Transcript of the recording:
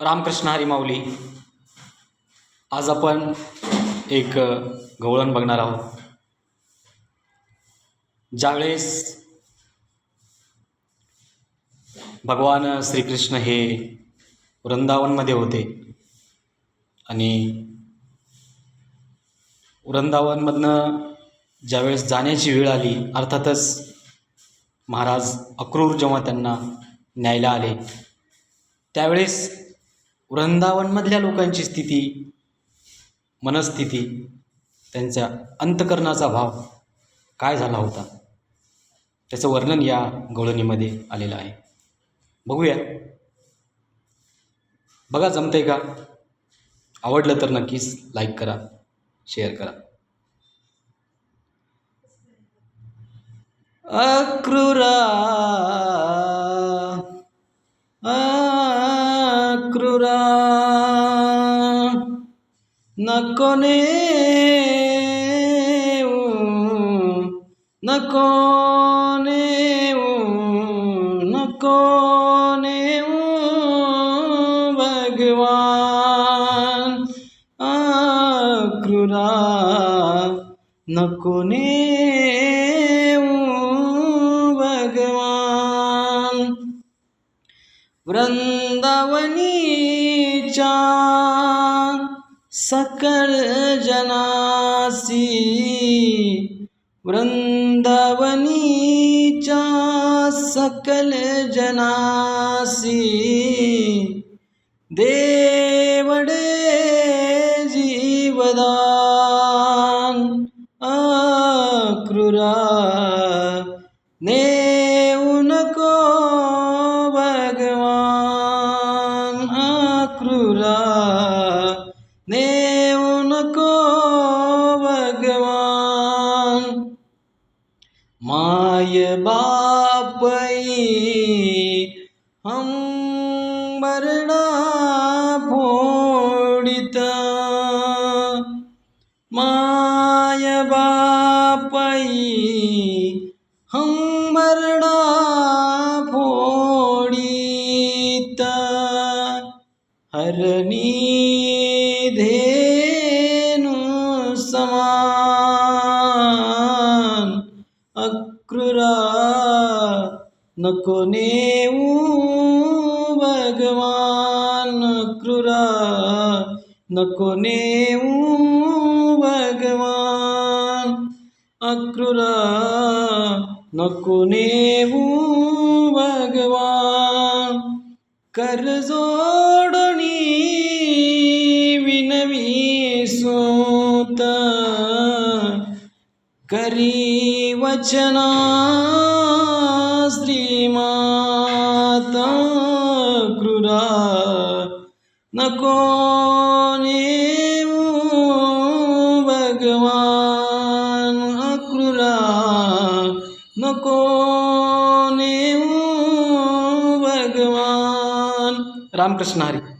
रामकृष्ण हरी माऊली आज आपण एक गवळण बघणार आहोत. ज्यावेळेस भगवान श्रीकृष्ण हे वृंदावनमध्ये होते आणि वृंदावनमधनं ज्यावेळेस जाण्याची वेळ आली अर्थातच महाराज अक्रूर जेव्हा त्यांना न्यायला आले त्यावेळेस वृंदावनमधल्या लोकांची स्थिती मनस्थिती त्यांच्या अंतकरणाचा भाव काय झाला होता? त्याचं वर्णन या गवळणीमध्ये आलेलं आहे. बघूया. बघा जमतंय का? आवडलं तर नक्कीच लाईक करा शेअर करा. अक्रूरा अक्रूरा नको नेऊ नको नेऊ नको नेऊ भगवान। अक्रूरा नको नेऊ भगवान। वृंदावनीच्या सकळ जनासी वृंदावनीच्या सकल जनासी देवडे जीवदान अक्रुरा ने भगवान अक्रूरा नको भगवान। माय बापई हंबरडा फोडित। माय बापई हंबरडा फोडित धेनु समान अक्रुरा नको नेऊ भगवान अक्रुरा नको नेऊ भगवान अक्रुरा नको नेऊ भगवान कर जोडणी सूत करी वचना श्रीमाता क्रुरा। नको भगवान अक्रुरा। नको भगवान। रामकृष्ण हरी।